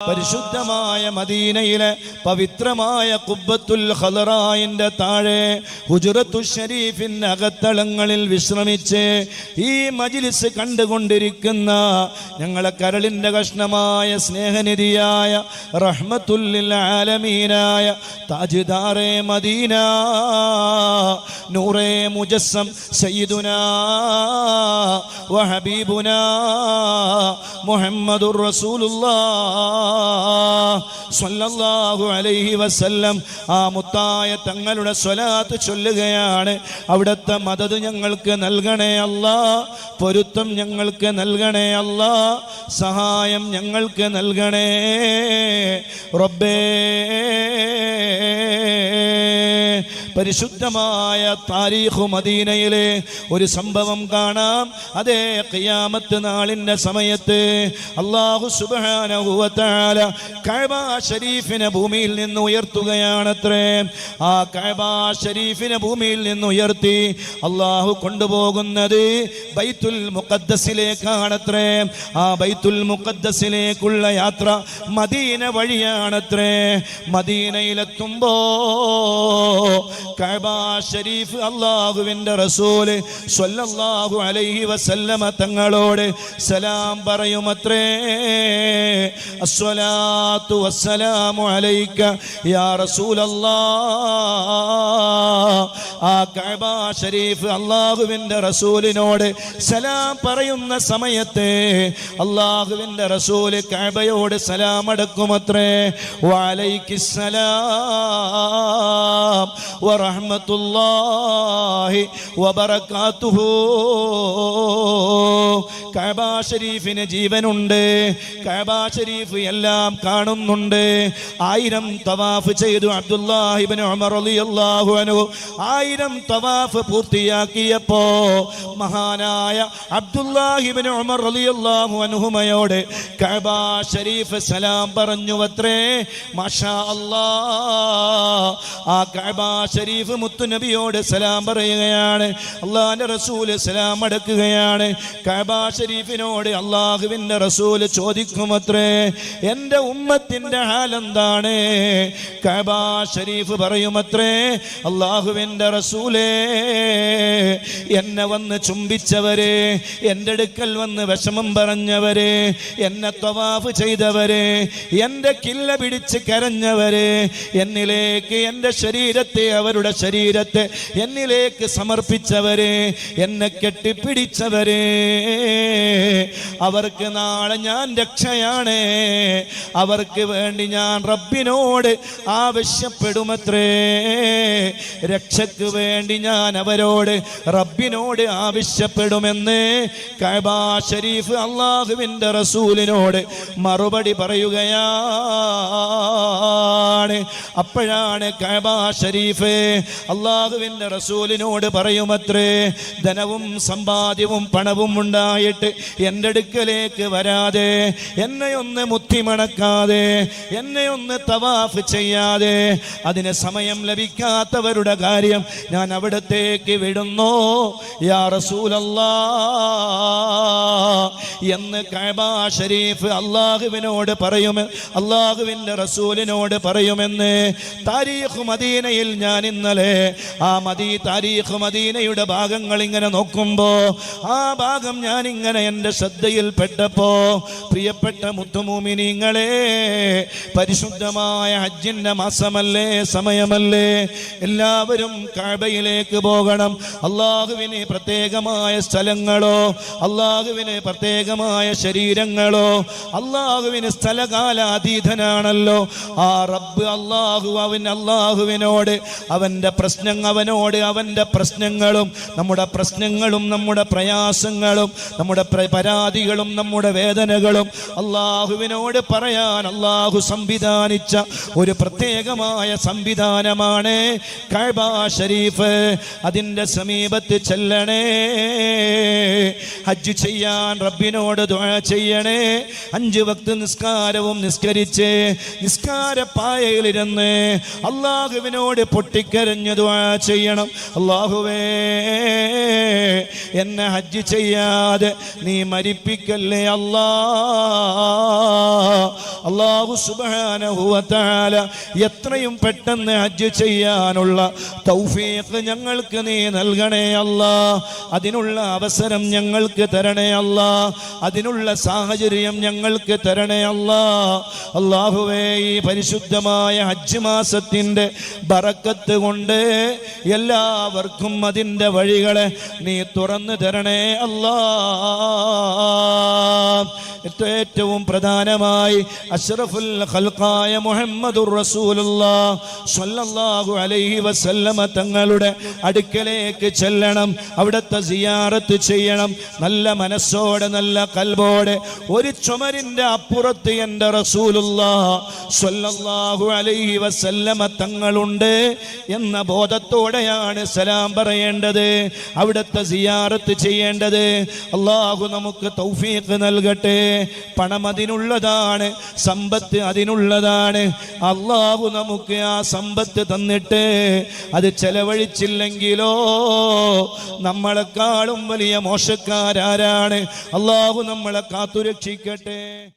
പരിശുദ്ധമായ മദീനയിലെ പവിത്രമായ കുബ്ബത്തുൽ ഹലറായിന്റെ താഴെ ഹുജുറത്തു ഷരീഫിന്റെ അകത്തളങ്ങളിൽ വിശ്രമിച്ച് ഈ മജിലിസ് കണ്ടുകൊണ്ടിരിക്കുന്ന ഞങ്ങളെ കരളിന്റെ കഷ്ണമായ സ്നേഹനിധിയായ റഹ്മത്തുല്ലിൽ ആലമീനായ താജ്ദാറെ മദീന നൂറേ മുജസ്സം സയ്യിദുനാ വഹബീബുന മുഹമ്മദുർ റസൂലുള്ളാഹ് സ്വല്ലല്ലാഹു അലൈഹി വസല്ലം. ആ മുത്തായ തങ്ങളുടെ സ്വലാത്ത് ചൊല്ലുകയാണ്. അവിടുത്തെ മദത് ഞങ്ങൾക്ക് നൽകണേ അല്ലാ. പൊരുത്തം ഞങ്ങൾക്ക് നൽകണേ അല്ലാ. സഹായം ഞങ്ങൾക്ക് നൽകണേ. റബ്ബേ. പരിശുദ്ധമായ താരീഖു മദീനയിലെ ഒരു സംഭവം കാണാം. അതേ ഖിയാമത്ത് നാളിന്റെ സമയത്ത് അള്ളാഹു സുബാനഹുവത്താല കഅബ ഷരീഫിനെ ഭൂമിയിൽ നിന്ന് ഉയർത്തുകയാണത്രേ. ആ കഅബ ഷരീഫിനെ ഭൂമിയിൽ നിന്ന് ഉയർത്തി അള്ളാഹു കൊണ്ടുപോകുന്നത് ബൈത്തുൽ മുഖദ്ദസിലേക്കാണത്രേ. ആ ബൈത്തുൽ മുഖദ്ദസിലേക്കുള്ള യാത്ര മദീന വഴിയാണത്രേ. മദീനയിലെത്തുമ്പോ കഅബ ഷരീഫ് അള്ളാഹുവിന്റെ റസൂൽ സ്വല്ലല്ലാഹു അലൈഹി വസല്ലമ തങ്ങളോട് സലാം പറയുമത്രേ അസ്സലാത്തു വസ്സലാമു അലൈക യാ റസൂലല്ലാ. ആ കഅബ ഷരീഫ് അള്ളാഹുവിന്റെ റസൂലിനോട് സലാം പറയുന്ന സമയത്ത് അള്ളാഹുവിന്റെ റസൂൽ കഅബയോട് സലാം അടക്കുമത്രേ വലൈക്കിസ്സലാം വറഹ്മത്തുള്ളാഹി വബറകാതുഹു. കഅബ ഷരീഫിന് ജീവനുണ്ട്. കഅബ ഷരീഫ് എല്ലാം കാണുന്നുണ്ട്. ആയിരം തവാഫ് ചെയ്തു അബ്ദുല്ലാഹിബ്നു ഉമർ റളിയല്ലാഹു അൻഹു. ആയിരം തവാഫ് പൂർത്തിയാക്കിയപ്പോ മഹാനായ അബ്ദുല്ലാഹിബ്നു ഉമർ റളിയല്ലാഹു അൻഹുമയോട് കഅബ ഷരീഫ് സലാം പറഞ്ഞു അത്രേ ആ കഅബ ഷരീഫ് മുത്തുനബിയോട് സലാം പറയുകയാണ് അള്ളാഹിന്റെ റസൂൽ സലാം അടക്കുകയാണ്. കഅബ ഷരീഫിനോട് അള്ളാഹുവിന്റെ റസൂൽ ചോദിക്കുമത്രേ എന്റെ ഉമ്മത്തിന്റെ ഹാലെന്താണ്? കഅബ ഷരീഫ് പറയുമത്രേ അള്ളാഹുവിന്റെ റസൂലേ എന്നെ വന്ന് ചുംബിച്ചവരെ എന്റെ അടുക്കൽ വന്ന് വിഷമം പറഞ്ഞവരെ എന്നെ തവാഫ് ചെയ്തവരെ എന്റെ കില്ല പിടിച്ച് കരഞ്ഞവരെ എന്നിലേക്ക് എന്റെ ശരീരത്തെ അവരുടെ ശരീരത്തെ എന്നിലേക്ക് സമർപ്പിച്ചവരെ എന്നെ കെട്ടിപ്പിടിച്ചവരെ. അവർക്ക് നാളെ ഞാൻ രക്ഷയാണ്. അവർക്ക് വേണ്ടി ഞാൻ റബ്ബിനോട് ആവശ്യപ്പെടുമത്രേ. രക്ഷയ്ക്ക് വേണ്ടി ഞാൻ അവരോട് റബ്ബിനോട് ആവശ്യപ്പെടുമെന്ന് കബാ ഷരീഫ് അള്ളാഹുവിന്റെ റസൂലിനോട് മറുപടി പറയുകയാണ്. അപ്പോഴാണ് കബാ ഷരീഫ് അള്ളാഹുവിന്റെ റസൂലിനോട് പറയുമത്രേ ധനവും സമ്പാദ്യവും പണവും ഉണ്ടായിട്ട് എന്റെ അടുക്കലേക്ക് വരാതെ എന്നെ ഒന്ന് മുത്തിമണക്കാതെ എന്നെ ഒന്ന് തവാഫ് ചെയ്യാതെ അതിന് സമയം ലഭിക്കാത്തവരുടെ കാര്യം ഞാൻ അവിടത്തേക്ക് വിടുന്നു. യാ എന്ന് കഅബ ഷരീഫ് അള്ളാഹുവിനോട് പറയുമെന്ന് അള്ളാഹുവിന്റെ റസൂലിനോട് പറയുമെന്ന്. താരീഖ് മദീനയിൽ ഞാൻ ഇന്നലെ ആ മദീ താരീഖ് മദീനയുടെ ഭാഗങ്ങൾ ഇങ്ങനെ നോക്കുമ്പോൾ ആ ഭാഗം ഞാൻ ഇങ്ങനെ എന്റെ ശ്രദ്ധയിൽപ്പെട്ടപ്പോൾ പ്രിയപ്പെട്ട മുത്തുമൂമിനിങ്ങളെ പരിശുദ്ധമായ ഹജ്ജിന്റെ മാസമല്ലേ സമയമല്ലേ എല്ലാവരും കാബയിലേക്ക് പോകണം. അള്ളാഹുവിന് പ്രത്യേകമായ സ്ഥലങ്ങളോ അള്ളാഹുവിന് പ്രത്യേകമായ ശരീരങ്ങളോ അള്ളാഹുവിന് സ്ഥലകാലാതീതനാണല്ലോ. ആ റബ്ബ് അള്ളാഹു അവൻ അള്ളാഹുവിനോട് അവന്റെ പ്രശ്നം അവനോട് അവന്റെ പ്രശ്നങ്ങളും നമ്മുടെ പ്രശ്നങ്ങളും നമ്മുടെ പ്രയാസങ്ങളും നമ്മുടെ പരാതികളും നമ്മുടെ വേദനകളും അള്ളാഹുവിനോട് പറയാൻ അള്ളാഹു സംവിധാനിച്ച ഒരു പ്രത്യേകമായ സംവിധാനമാണ് കഅബ ഷരീഫ് അതിന്റെ സമീപത്ത് ചെല്ലണേ. ഹജ്ജ് ചെയ്യാൻ റബ്ബിനോട് ദുആ ചെയ്യണേ. അഞ്ച് വക്ത് നിസ്കാരവും നിസ്കരിച്ച് നിസ്കാര പായയിലിരുന്ന് അള്ളാഹുവിനോട് പൊട്ടിക്കരഞ്ഞ് ദുആ ചെയ്യണം. അള്ളാഹുവേ എന്നെ ഹജ്ജ് ചെയ്യാതെ നീ മരിപ്പിക്കല്ലേ അള്ളാഹു സുബാനഹുവത്താല എത്രയും പെട്ടെന്ന് ഹജ്ജ് ചെയ്യാനുള്ള തൗഫീഖ് ഞങ്ങൾക്ക് നീ നൽകണേ അല്ലാ. അതിനുള്ള അവസരം ഞങ്ങൾക്ക് തരണേ അല്ലാ. അതിനുള്ള സാഹചര്യം ഞങ്ങൾക്ക് തരണേ അല്ലാ. അള്ളാഹുവേ ഈ പരിശുദ്ധമായ ഹജ്ജ് മാസത്തിന്റെ ബറക്കത്ത് കൊണ്ട് എല്ലാവർക്കും അതിന്റെ വഴികളെ നീ തുറന്നു തരണേ അല്ലാ. ഏറ്റവും പ്രധാനമായി അഷ്റഫുൽ ഖൽഖായ മുഹമ്മദുർ റസൂലുള്ളാഹ് സ്വല്ലല്ലാഹു അലൈഹി വസല്ലമ തങ്ങളുടെ അടുക്കലേക്ക് ചെല്ലണം അവിടുത്തെ സിയാറത്ത് ചെയ്യണം നല്ല മനസ്സോടെ നല്ല കൽബോടെ. ഒരു ചുമരിന്റെ അപ്പുറത്ത് എന്റെ റസൂലുള്ളാഹ് സ്വല്ലല്ലാഹു അലൈഹി വസല്ലമ തങ്ങളുണ്ട് എന്ന ബോധത്തോടെയാണ് സലാം പറയേണ്ടത്. അവിടുത്തെ സിയാറത്ത് ചെയ്യേണ്ടത്. അള്ളാഹു നമുക്ക് തൗഫീഖ് നൽകട്ടെ. പണം അതിനുള്ളതാണ് സമ്പത്ത് അതിനുള്ളതാണ്. അള്ളാഹു നമുക്ക് ആ സമ്പത്ത് തന്നിട്ട് അത് ചെലവഴിച്ചില്ലെങ്കിലോ നമ്മളെക്കാളും വലിയ മോശക്കാരാരാണ്. അള്ളാഹു നമ്മളെ കാത്തുരക്ഷിക്കട്ടെ.